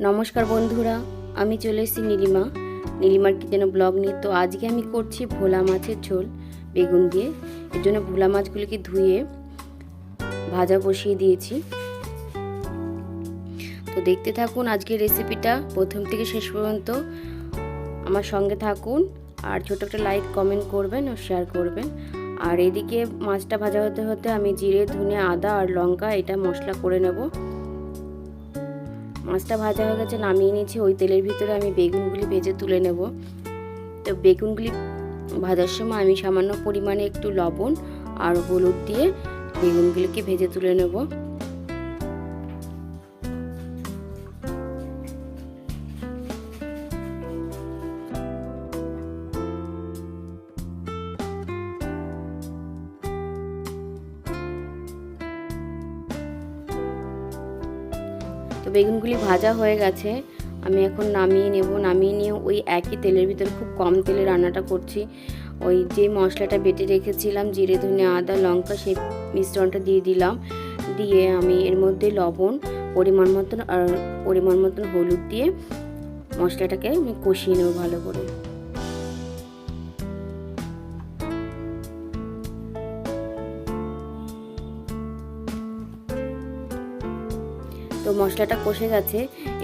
নমস্কার বন্ধুরা, আমি চলে এসেছি নীলিমা। নীলিমার কিচেনে ব্লগ নিয়ে। তো আজকে আমি করছি ভোলা মাছের ঝোল, বেগুন দিয়ে। এর জন্য ভোলা মাছগুলিকে ধুয়ে ভাজা বসিয়ে দিয়েছি। তো দেখতে থাকুন আজকের রেসিপিটা। প্রথম থেকে শেষ পর্যন্ত আমার সঙ্গে থাকুন। আর ছোটো একটা লাইক, কমেন্ট করবেন ও শেয়ার করবেন। আর এদিকে মাছটা ভাজা হতে হতে আমি জিরে, ধনে, আদা আর লঙ্কা এটা মশলা করে নেব। মাছটা ভাজা হয়ে গেছে, নামিয়ে নিয়েছি। ওই তেলের ভিতরে আমি বেগুনগুলি ভেজে তুলে নেব। তো বেগুনগুলি ভাজার সময় আমি সামান্য পরিমাণে একটু লবণ আর হলুদ দিয়ে বেগুনগুলিকে ভেজে তুলে নেব। তো বেগুনগুলি ভাজা হয়ে গেছে। আমি এখন নামিয়ে নেব। নামিয়ে নিয়ে ওই একই তেলের ভিতরে খুব কম তেলে রান্নাটা করছি। ওই যে মশলাটা বেটে রেখেছিলাম, জিরে, ধনে, আদা, লঙ্কা, সেই মিশ্রণটা দিয়ে দিলাম। দিয়ে আমি এর মধ্যে লবণ, পরিমাণ মতন আর পরিমাণ মতন হলুদ দিয়ে মশলাটাকে আমি কষিয়ে নেব ভালো করে। তো মশলাটা কষে গেছে।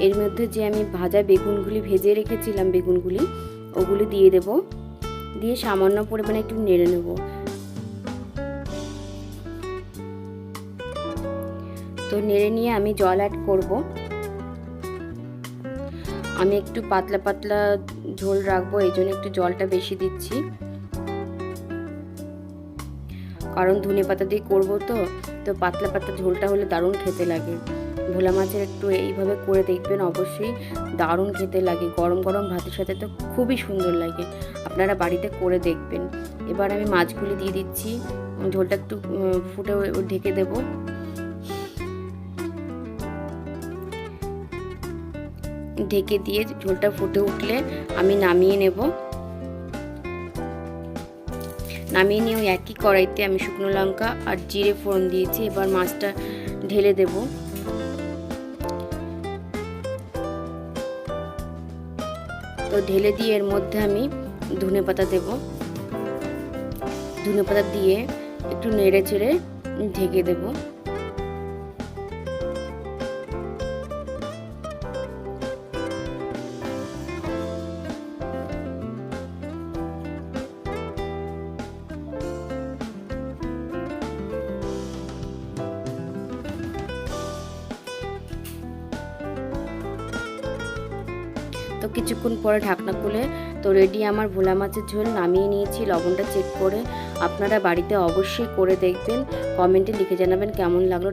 এর মধ্যে যে আমি ভাজা বেগুনগুলি ভেজে রেখেছিলাম বেগুনগুলি, ওগুলি দিয়ে দেব। দিয়ে সামান্য পরিমাণে একটু নেড়ে নেব। তো নেড়ে নিয়ে আমি জল অ্যাড করব। আমি একটু পাতলা পাতলা ঝোল রাখব, এই জন্য একটু জলটা বেশি দিচ্ছি। কারণ ধনে পাতা দিয়ে করব তো তো পাতলা পাতলা ঝোলটা হলে দারুণ খেতে লাগে। ভোলা মাছের একটু এইভাবে করে দেখবেন, অবশ্যই দারুণ খেতে লাগে। গরম গরম ভাতের সাথে তো খুবই সুন্দর লাগে। আপনারা বাড়িতে করে দেখবেন। এবার আমি মাছগুলি দিয়ে দিচ্ছি। ঝোলটা একটু ফুটে ঢেকে দেব। ঢেকে দিয়ে ঝোলটা ফুটে উঠলে আমি নামিয়ে নেব। নামিয়ে নিয়ে ওই একই কড়াইতে আমি শুকনো লঙ্কা আর জিরে ফোড়ন দিয়েছি। এবার মাছটা ঢেলে দেবো। তো ঢেলে দিয়ে এর মধ্যে আমি ধনে পাতা দেবো। ধনে পাতা দিয়ে একটু নেড়ে চেড়ে ঢেকে দেব। তো কিছুক্ষণ পরে ঢাকনা খুলে তো রেডি আমার ভোলা মাছের ঝোল নামিয়ে নিয়েছি, লবণটা চেক করে আপনারা বাড়িতে অবশ্যই করে দেখবেন কমেন্টে লিখে জানাবেন কেমন লাগল